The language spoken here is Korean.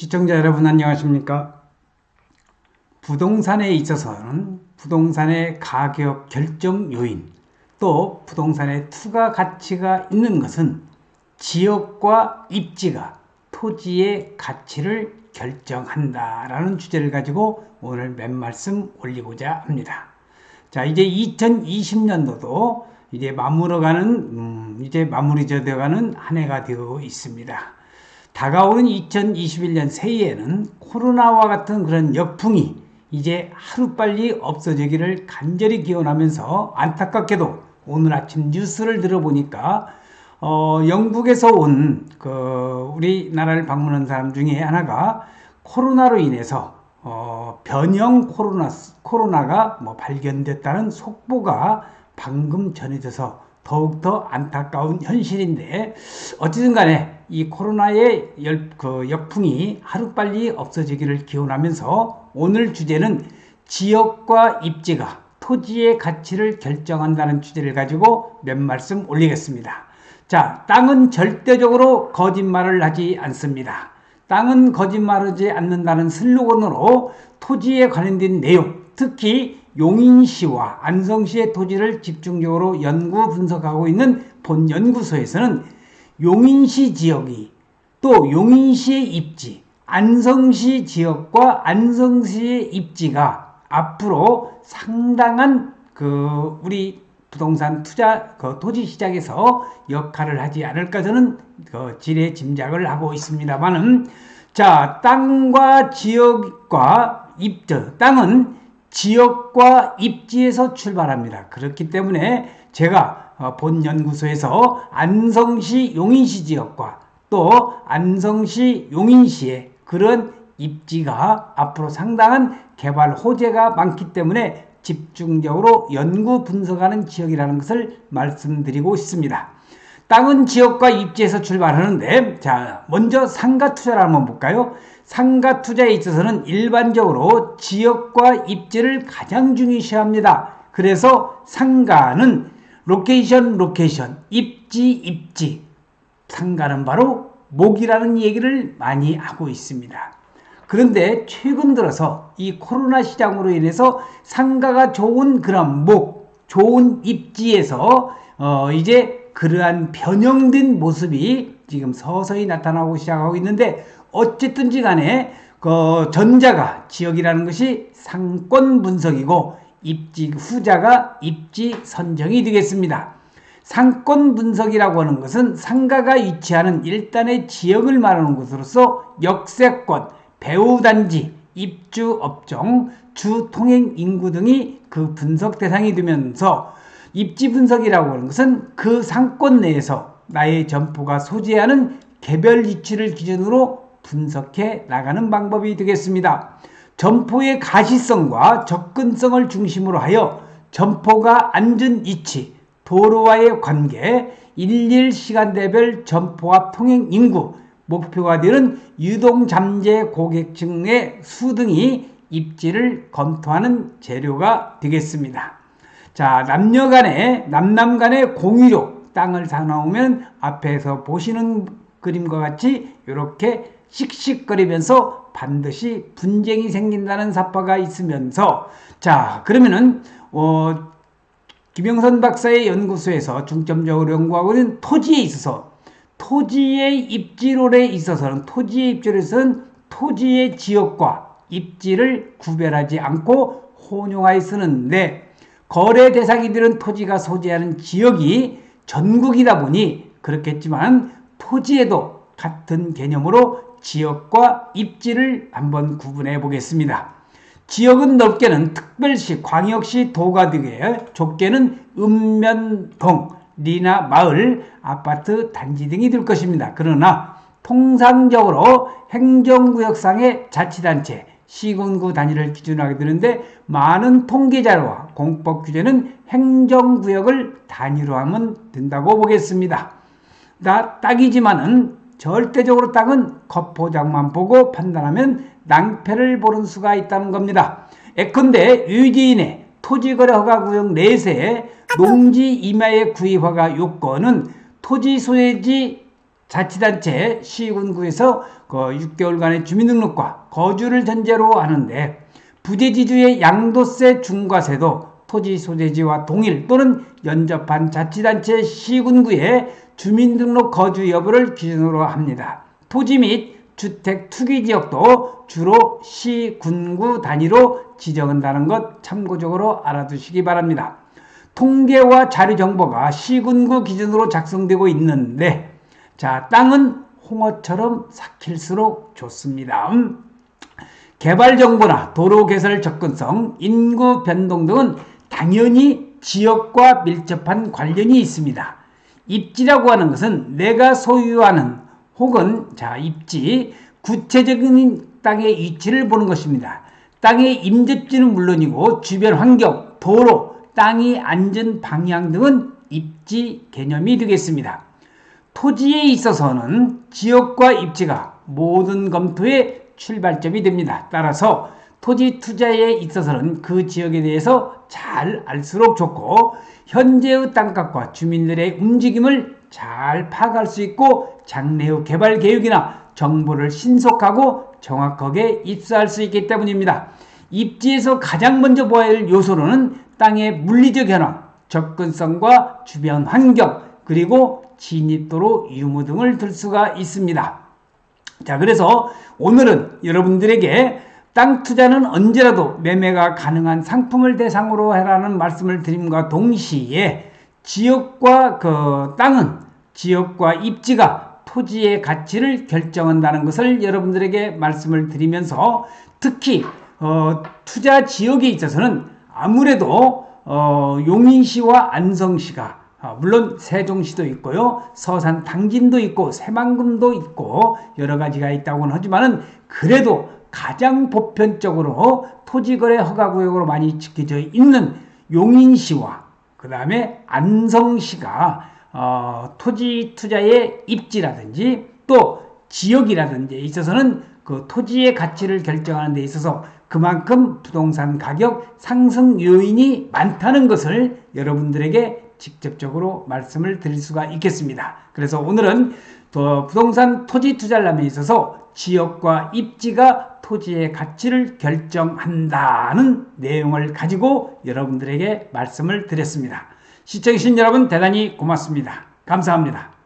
시청자 여러분 안녕하십니까? 부동산에 있어서는 부동산의 가격 결정 요인 또 부동산의 투가 가치가 있는 것은 지역과 입지가 토지의 가치를 결정한다라는 주제를 가지고 오늘 몇 말씀 올리고자 합니다. 자, 이제 2020년도도 이제 마무러가는 음, 이제 마무리 되어가는 한 해가 되고 있습니다. 다가오는 2021년 새해에는 코로나와 같은 그런 역풍이 이제 하루빨리 없어지기를 간절히 기원하면서 안타깝게도 오늘 아침 뉴스를 들어보니까 어, 영국에서 온 그 우리나라를 방문한 사람 중에 하나가 코로나로 인해서 어, 변형 코로나 코로나가 뭐 발견됐다는 속보가 방금 전해져서 더욱더 안타까운 현실인데 어찌든 간에 이 코로나의 열, 그 역풍이 하루빨리 없어지기를 기원하면서 오늘 주제는 지역과 입지가 토지의 가치를 결정한다는 주제를 가지고 몇 말씀 올리겠습니다. 자, 땅은 절대적으로 거짓말을 하지 않습니다. 땅은 거짓말하지 않는다는 슬로건으로 토지에 관련된 내용, 특히 용인시와 안성시의 토지를 집중적으로 연구 분석하고 있는 본 연구소에서는 용인시 지역이 또 용인시의 입지, 안성시 지역과 안성시의 입지가 앞으로 상당한 그 우리 부동산 투자 그 토지 시장에서 역할을 하지 않을까 저는 그 지레 짐작을 하고 있습니다만은 자 땅과 지역과 입지 땅은 지역과 입지에서 출발합니다. 그렇기 때문에 제가 어, 본 연구소에서 안성시 용인시 지역과 또 안성시 용인시의 그런 입지가 앞으로 상당한 개발 호재가 많기 때문에 집중적으로 연구 분석하는 지역이라는 것을 말씀드리고 있습니다. 땅은 지역과 입지에서 출발하는데 자 먼저 상가 투자를 한번 볼까요? 상가 투자에 있어서는 일반적으로 지역과 입지를 가장 중요시합니다. 그래서 상가는 로케이션, 로케이션, 입지, 입지. 상가는 바로 목이라는 얘기를 많이 하고 있습니다. 그런데 최근 들어서 이 코로나 시장으로 인해서 상가가 좋은 그런 목, 좋은 입지에서 어 이제 그러한 변형된 모습이 지금 서서히 나타나고 시작하고 있는데 어쨌든지 간에 그 전자가 지역이라는 것이 상권 분석이고 입지 후자가 입지 선정이 되겠습니다. 상권 분석이라고 하는 것은 상가가 위치하는 일단의 지역을 말하는 것으로서 역세권, 배후단지, 입주 업종, 주 통행 인구 등이 그 분석 대상이 되면서 입지 분석이라고 하는 것은 그 상권 내에서 나의 점포가 소재하는 개별 위치를 기준으로 분석해 나가는 방법이 되겠습니다. 점포의 가시성과 접근성을 중심으로 하여 점포가 앉은 위치, 도로와의 관계, 일일 시간대별 점포와 통행 인구, 목표가 되는 유동 잠재 고객층의 수 등이 입지를 검토하는 재료가 되겠습니다. 자, 남녀 간의, 남남 간의 공유력, 땅을 사나우면 앞에서 보시는 그림과 같이 이렇게 씩씩거리면서 반드시 분쟁이 생긴다는 사파가 있으면서 자 그러면은 어, 김영선 박사의 연구소에서 중점적으로 연구하고 있는 토지에 있어서 토지의 입지론에 있어서는 토지의 입지론에서는 토지의 지역과 입지를 구별하지 않고 혼용하여 쓰는데 거래 대상이 되는 토지가 소재하는 지역이 전국이다 보니 그렇겠지만 토지에도 같은 개념으로 지역과 입지를 한번 구분해 보겠습니다. 지역은 넓게는 특별시, 광역시, 도가 등에 좁게는 읍면동, 리나 마을, 아파트, 단지 등이 될 것입니다. 그러나 통상적으로 행정구역상의 자치단체, 시군구 단위를 기준으로 하게 되는데 많은 통계 자료와 공법 규제는 행정구역을 단위로 하면 된다고 보겠습니다. 나 딱이지만은 절대적으로 땅은 겉포장만 보고 판단하면 낭패를 보는 수가 있다는 겁니다. 예컨대 유지인의 토지거래 허가 구역 내세의 농지 임야의 구입 허가 요건은 토지 소유지 자치단체 시군구에서 그 6개월간의 주민등록과 거주를 전제로 하는데 부재지주의 양도세 중과세도 토지 소재지와 동일 또는 연접한 자치단체 시군구의 주민등록 거주 여부를 기준으로 합니다. 토지 및 주택 투기 지역도 주로 시, 군구 단위로 지정한다는 것 참고적으로 알아두시기 바랍니다. 통계와 자료 정보가 시 군구 기준으로 작성되고 있는데 자, 땅은 홍어처럼 삭힐수록 좋습니다. 음. 개발 정보나 도로 개설 접근성, 인구 변동 등은 당연히 지역과 밀접한 관련이 있습니다. 입지라고 하는 것은 내가 소유하는 혹은 자 입지 구체적인 땅의 위치를 보는 것입니다. 땅의 임접지는 물론이고 주변 환경, 도로, 땅이 앉은 방향 등은 입지 개념이 되겠습니다. 토지에 있어서는 지역과 입지가 모든 검토의 출발점이 됩니다. 따라서 토지 투자에 있어서는 그 지역에 대해서 잘 알수록 좋고 현재의 땅값과 주민들의 움직임을 잘 파악할 수 있고 장래의 개발 계획이나 정보를 신속하고 정확하게 입수할 수 있기 때문입니다. 입지에서 가장 먼저 보아야 할 요소로는 땅의 물리적 현황, 접근성과 주변 환경, 그리고 진입도로 유무 등을 들 수가 있습니다. 자, 그래서 오늘은 여러분들에게 땅 투자는 언제라도 매매가 가능한 상품을 대상으로 해라는 말씀을 드림과 동시에 지역과 그 땅은 지역과 입지가 토지의 가치를 결정한다는 것을 여러분들에게 말씀을 드리면서 특히 어, 투자 지역에 있어서는 아무래도 어, 용인시와 안성시가 어, 물론 세종시도 있고요. 서산 당진도 있고 새만금도 있고 여러 가지가 있다고는 하지만은 그래도 가장 보편적으로 토지거래 허가구역으로 많이 지켜져 있는 용인시와 그 다음에 안성시가 어, 토지 투자의 입지라든지 또 지역이라든지 있어서는 그 토지의 가치를 결정하는 데 있어서 그만큼 부동산 가격 상승 요인이 많다는 것을 여러분들에게 직접적으로 말씀을 드릴 수가 있겠습니다. 그래서 오늘은 부동산 토지 투자를 있어서 지역과 입지가 토지의 가치를 결정한다는 내용을 가지고 여러분들에게 말씀을 드렸습니다. 시청해주신 여러분 대단히 고맙습니다. 감사합니다.